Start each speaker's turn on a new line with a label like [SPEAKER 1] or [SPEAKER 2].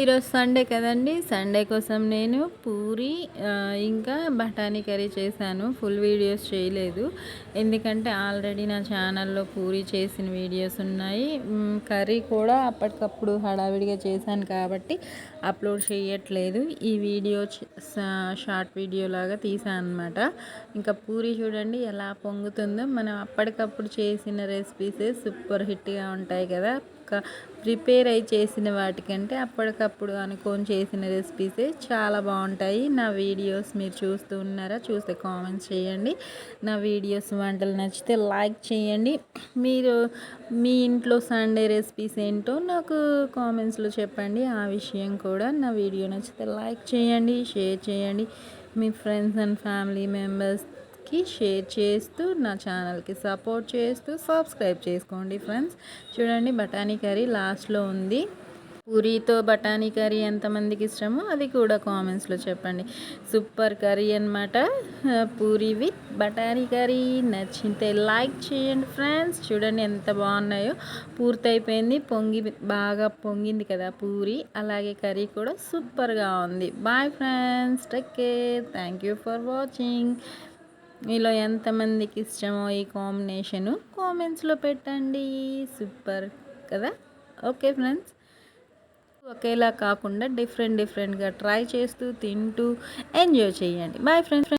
[SPEAKER 1] ఈరోజు సండే కదండి. సండే కోసం నేను పూరి ఇంకా బఠానీ కర్రీ చేశాను. ఫుల్ వీడియోస్ చేయలేదు. ఎందుకంటే ఆల్రెడీ నా ఛానల్లో పూరి చేసిన వీడియోస్ ఉన్నాయి. కర్రీ కూడా అప్పటికప్పుడు హడావిడిగా చేశాను కాబట్టి అప్లోడ్ చేయట్లేదు. ఈ వీడియో షార్ట్ వీడియో లాగా తీసాను అనమాట ఇంకా పూరి చూడండి ఎలా పొంగుతుందో. మనం అప్పటికప్పుడు చేసిన రెసిపీసే సూపర్ హిట్గా ఉంటాయి కదా. ప్రిపేర్ అయి చేసిన వాటికంటే అప్పటికప్పుడు అనుకొని చేసిన రెసిపీసే చాలా బాగుంటాయి. నా వీడియోస్ మీరు చూస్తూ ఉన్నారా చూస్తే కామెంట్స్ చేయండి. నా వీడియోస్ వంటలు నచ్చితే లైక్ చేయండి. మీరు మీ ఇంట్లో సండే రెసిపీస్ ఏంటో నాకు కామెంట్స్లో చెప్పండి. ఆ విషయం కూడా నా వీడియో నచ్చితే లైక్ చేయండి షేర్ చేయండి. మీ ఫ్రెండ్స్ అండ్ ఫ్యామిలీ మెంబర్స్ కి షేర్ చేస్తూ నా ఛానల్కి సపోర్ట్ చేస్తూ సబ్స్క్రైబ్ చేసుకోండి ఫ్రెండ్స్. చూడండి బఠానీ కర్రీ లాస్ట్లో ఉంది. పూరీతో బఠానీ కర్రీ ఎంతమందికి ఇష్టమో అది కూడా కామెంట్స్లో చెప్పండి. సూపర్ కర్రీ అనమాట పూరి విత్ బఠానీ కర్రీ. నచ్చితే లైక్ చేయండి ఫ్రెండ్స్. చూడండి ఎంత బాగున్నాయో. పూర్తయిపోయింది. పొంగి బాగా పొంగింది కదా పూరి. అలాగే కర్రీ కూడా సూపర్గా ఉంది. Bye friends. Take care. Thank you for watching. మీలో ఎంతమందికి ఇష్టమో ఈ కాంబినేషను కామెంట్స్లో పెట్టండి. సూపర్ కదా? Okay friends. ఒకేలా కాకుండా డిఫరెంట్ డిఫరెంట్గా ట్రై చేస్తూ తింటూ ఎంజాయ్ చేయండి. Bye friends.